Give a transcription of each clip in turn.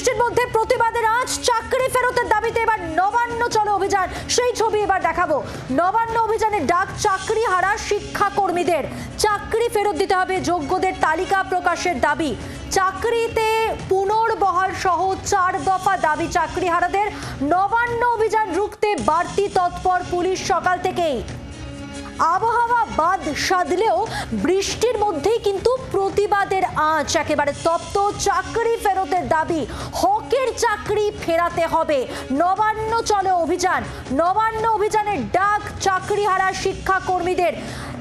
বৃষ্টির মধ্যে প্রতিবাদের আজ চাকরি ফেরতের দাবিতে এবার নবান্ন চলো অভিযান। সেই ছবি এবার দেখাবো। নবান্ন অভিযানের ডাক চাকরি হারা শিক্ষা কর্মীদের চাকরি ফেরত দিতে হবে যোগ্যদের তালিকা প্রকাশের দাবি। চাকরিতে পুনর্বহাল সহ চার দফা দাবি চাকরি হারাদের। নবান্ন অভিযান রুখতে বাড়তি তৎপর পুলিশ সকাল থেকেই। আবহাওয়া বাদ সাধলেও বৃষ্টির মধ্যেই কিন্তু প্রতিবাদের আঁচ একেবারে তপ্ত চাকরি ফেরতের দাবি। হকের চাকরি ফেরাতে হবে। নবান্ন চলে অভিযান। নবান্ন অভিযানের ডাক চাকরি হারা শিক্ষা কর্মীদের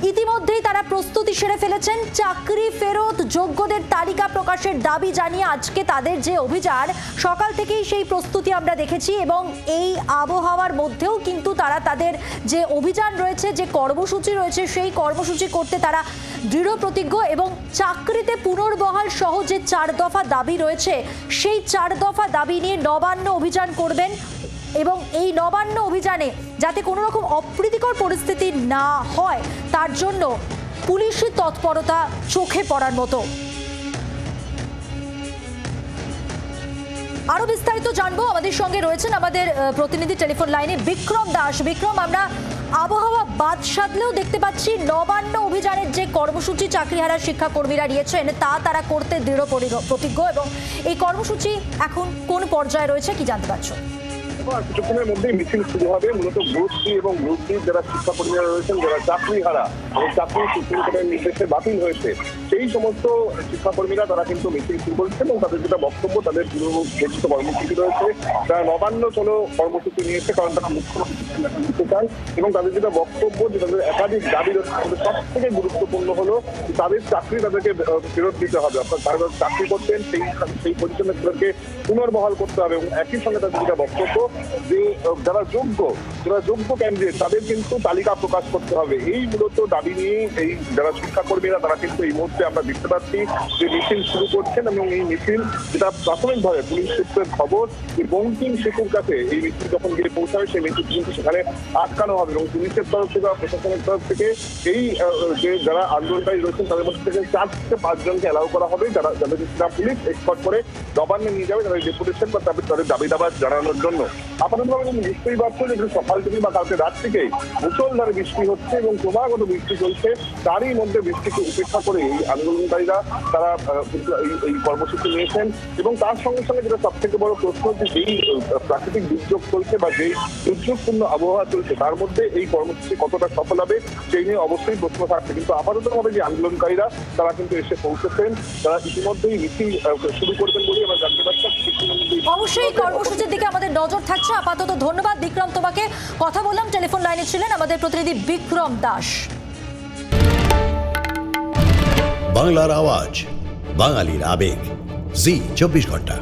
ইতিমধ্যেই তারা প্রস্তুতি সেরে ফেলেছেন। চাকরি ফেরত যোগ্যদের তালিকা প্রকাশের দাবি জানিয়ে আজকে তাদের যে অভিযান, সকাল থেকেই সেই প্রস্তুতি আমরা দেখেছি এবং এই আবহাওয়ার মধ্যেও কিন্তু তারা তাদের যে অভিযান রয়েছে, যে কর্মসূচি রয়েছে, সেই কর্মসূচি করতে তারা দৃঢ় প্রতিজ্ঞ এবং চাকরিতে পুনর্বহাল সহ যে চার দফা দাবি রয়েছে, সেই চার দফা দাবি নিয়ে নবান্ন অভিযান করবেন এবং এই নবান্ন অভিযানে যাতে কোনো রকম অপ্রীতিকর পরিস্থিতি না হয় তার জন্য পুলিশি তৎপরতা চোখে পড়ার মতো। আরও বিস্তারিত জানব। আমাদের সঙ্গে রয়েছেন আমাদের প্রতিনিধি টেলিফোন লাইনে বিক্রম দাস। বিক্রম, আমরা আবহাওয়া বাদ সাধলেও দেখতে পাচ্ছি নবান্ন অভিযানের যে কর্মসূচি চাকরিহারা শিক্ষাকর্মীরা নিয়েছেন, তা তারা করতে দৃঢ় পরি- প্রতিজ্ঞ এবং এই কর্মসূচি এখন কোন পর্যায়ে রয়েছে কি জানতে পারছ? আর কিছুক্ষণের মধ্যেই মিছিল শুরু হবে। মূলত গ্রুপ সি এবং গ্রুপ ডি যারা শিক্ষাকর্মীরা রয়েছেন, যারা চাকরি হারা এবং চাকরি সুপ্রিম কোর্টের নির্দেশে বাতিল হয়েছে, সেই সমস্ত শিক্ষাকর্মীরা তারা কিন্তু মিছিল শুরু করেছে এবং তাদের যেটা বক্তব্য, তাদের পূর্বঘোষিত কর্মসূচি রয়েছে, তারা নবান্ন চলো কর্মসূচি নিয়েছে, কারণ তারা মুখ্যমন্ত্রী চান এবং তাদের যেটা বক্তব্য, যে তাদের একাধিক দাবি রয়েছে সব থেকে গুরুত্বপূর্ণ হলো তাদের চাকরি তাদেরকে ফেরত দিতে হবে। অর্থাৎ তারা চাকরি করতেন সেই সেই পজিশনে তাদেরকে পুনর্বহাল করতে হবে এবং একই সঙ্গে তাদের যেটা বক্তব্য, যে যারা যোগ্য যারা যোগ্য ক্যান্ডিডেট তাদের কিন্তু তালিকা প্রকাশ করতে হবে। এই মূলত দাবি নিয়ে এই যারা শিক্ষাকর্মীরা, তারা কিন্তু এই মুহূর্তে আমরা দেখতে পাচ্ছি যে মিছিল শুরু করছেন এবং এই মিছিল যেটা প্রাথমিকভাবে পুলিশ সূত্রের খবর যে বঙ্কিম সেতুর কাছে এই মিছিল যখন গিয়ে পৌঁছাবে, সেই মিছিল কিন্তু সেখানে আটকানো হবে এবং পুলিশের তরফ থেকে প্রশাসনের তরফ থেকে এই যে যারা আন্দোলনকারী রয়েছেন, তাদের মধ্যে থেকে চার থেকে পাঁচজনকে অ্যালাউ করা হবে। যারা, যাদের সেটা পুলিশ এক্সপার্ট করে নবান্নে নিয়ে যাবে, তাদের ডেপুটেশন বা তাদের দাবি দাবা জানানোর জন্য। তুমি নিশ্চয়ই পাচ্ছ যে সকাল থেকে বা কালকে রাত থেকেই মুসলধারে বৃষ্টি হচ্ছে এবং ক্রমাগত বৃষ্টি চলছে। তারই মধ্যে বৃষ্টিকে উপেক্ষা করে এই আন্দোলনকারীরা তারা এই কর্মসূচি নিয়েছেন এবং তার সঙ্গে সঙ্গে যেটা সব থেকে বড় প্রশ্ন যে যেই প্রাকৃতিক দুর্যোগ চলছে বা যেই দুর্যোগপূর্ণ আবহাওয়া চলছে, তার মধ্যে এই কর্মসূচি কতটা সফল হবে সেই নিয়ে অবশ্যই প্রশ্ন থাকছে। কিন্তু আপাততভাবে যে আন্দোলনকারীরা, তারা কিন্তু এসে পৌঁছেছেন। তারা ইতিমধ্যেই মিছিল শুরু করবেন বলেই আমরা জানতে পারছি। অবশ্যই কর্মসূচির দিকে আমাদের নজর থাকছে। আপাতত ধন্যবাদ। বিক্রম, তোমাকে কথা বললাম, টেলিফোন লাইনে ছিলেন আমাদের প্রতিনিধি বিক্রম দাস। বাংলার আওয়াজ, বাঙালির আবেগ, জি, চব্বিশ ঘণ্টা।